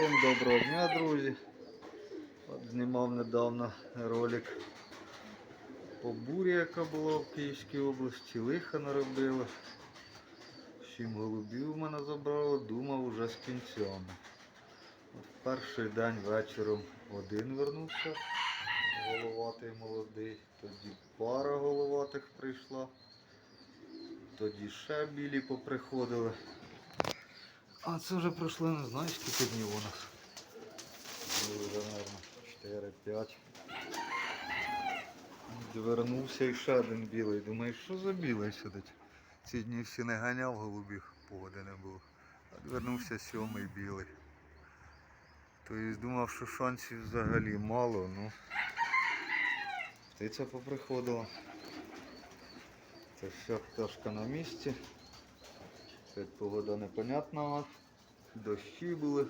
Всім доброго дня, друзі. От знімав недавно ролик по бурі, яка була в Київській області. Лиха наробила. Сім голубів в мене забрало, думав уже з кінцями. От перший день вечором один вернувся, головатий молодий. Тоді пара головатих прийшла. Тоді ще білі поприходили. А це вже пройшло, не знаю, скільки днів у нас. Ну, вже, мабуть, 4-5. Вернувся і ще один білий. Думаю, що за білий сидить? Ці дні всі не ганяв голубів, погоди не було. А вернувся сьомий білий. Тобто думав, що шансів взагалі мало, ну. Птиця поприходила. Це вся пташка на місці. Опять погода непонятна у нас. Дощі були.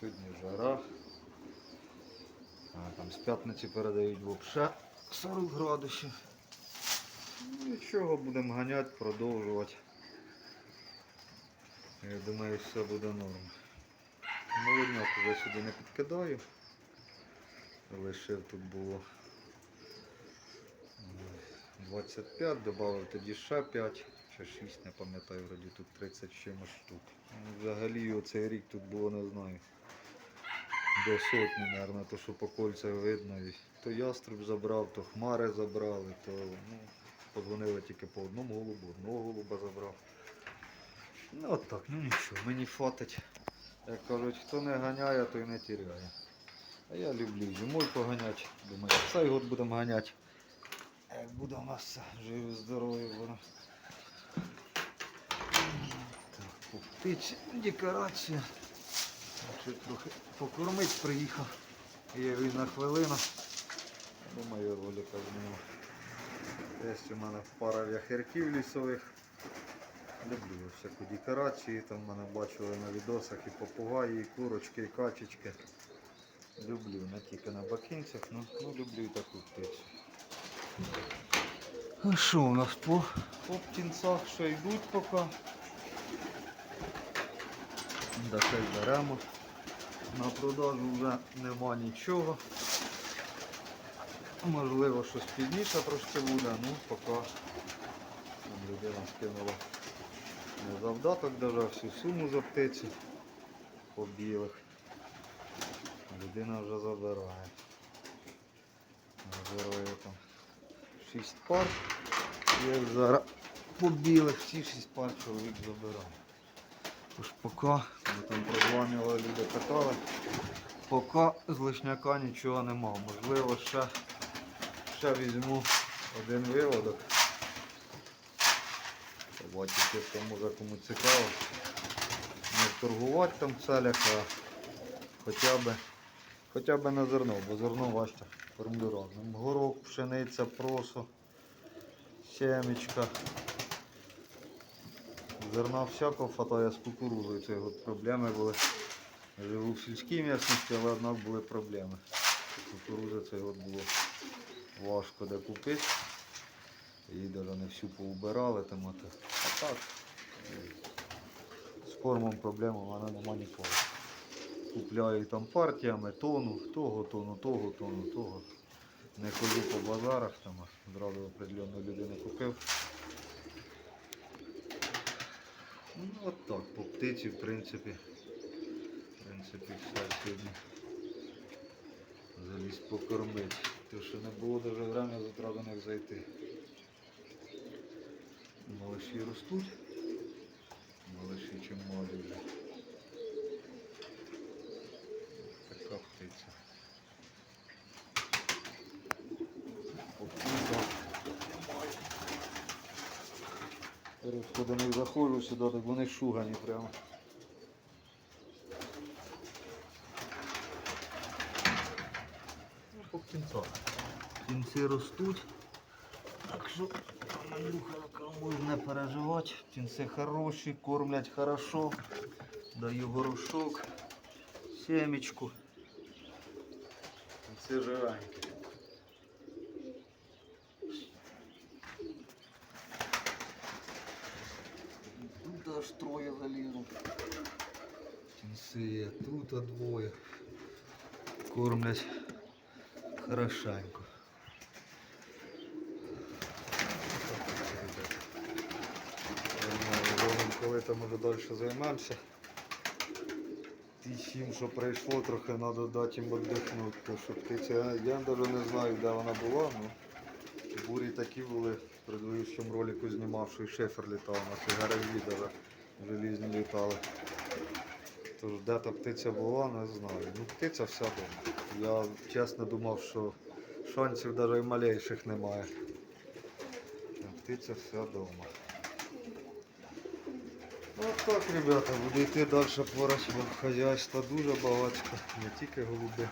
Сьогодні жара. А, там з п'ятниці передають взагалі 40 градусів. Ну, Нічого, будемо ганяти, продовжувати. Я думаю, все буде норм. Молодняк вже сюди не підкидаю. Лишив тут було 25, додав тоді ще 5 чи 6, не пам'ятаю, вроді тут 30 з чимось штук. Ну, Взагалі оцей рік тут було, не знаю. До сотні, мабуть, то що по кольцях видно. То яструб забрав, то хмари забрали, то ну, подзвонили тільки по одному голубу, одного голуба забрав. Ну от так, ну нічого, мені хватить. Як кажуть, хто не ганяє, той не тіряє. А я люблю зимою поганяти. Думаю, цей год будемо ганяти. Як буде у нас все живі, здорові, воно. Так, по птиці, декорація. Ще трохи покормить приїхав. Є вільна хвилина. Думаю, ролика зніму. Є у мене пара вяхерків лісових. Люблю всяку декорацію, там мене бачили на відосах і попугаї, і курочки, і качечки. Люблю, не тільки на бакінцях, ну, ну люблю і таку птицю. А що у нас по, по птінцях ще йдуть поки? Ще беремо. На продажу вже нема нічого. Можливо, щось пізніше трошки буде, ну поки людина скинула не завдаток а всю суму за птицю по білих. Людина вже забирає. Забирає там 6 пар. Я зараз по білих всі 6 пар чоловік забирає. Тож поки, бо там прозванювали люди питали, поки з лишняка нічого нема. Можливо, ще, ще візьму один виводок. Побачите, хто може кому цікаво. Не торгувати там в целях, а хоча б, хоча б на зерно, бо зерно важче формулювати. Горох, пшениця, просо, семечка. Зерна всякого хватає з кукурузою. Це от проблеми були. Живу в сільській місцевості, але однак були проблеми. Кукурузи це от було важко де купити. Її навіть не всю поубирали там от. А так. З кормом проблем у мене нема ніколи. Купляю там партіями тону, того, тону, того, тону, того. Не ходжу по базарах, там а зразу определенну людину купив. Ну от так, по птиці, в принципі. В принципі, все сьогодні. Заліз покормити. То що не було времени завтра до них зайти. Малиші ростуть. Малиші чим малі вже. Така птиця. Птиця. До них заходжу сюди, так вони шугані прямо. Ну, по птенцах. Птенці ростуть. Так що Андрюха можна не переживати. Птенці хороші, кормлять хорошо. Даю горошок, семечку. Птенці жиранькі. Аж троє залізу. Є тут двоє. Кормлять хорошенько. Коли там уже далі займемося. Сім, що прийшло, трохи треба дати їм віддихнути, тому що птиця, я навіть не знаю, де вона була, ну бурі такі були в предыдущому ролику знімав, що і шефер літав, у нас і желізні літали. Тож де та птиця була, не знаю. Ну птиця вся вдома. Я чесно думав, що шансів навіть малейших немає. Птиця вся вдома. От так, ребята, буду йти далі по хазяйства дуже багатько, не тільки голуби.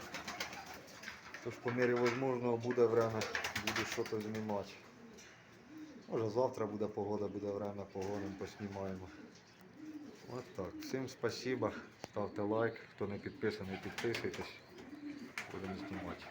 Тож по мірі можливого буде время, буду щось знімати. Може завтра буде погода, буде время, погоним, поснімаємо. От так. Всім спасибо. Ставте лайк. Хто не підписаний, підписуйтесь. Будемо знімати.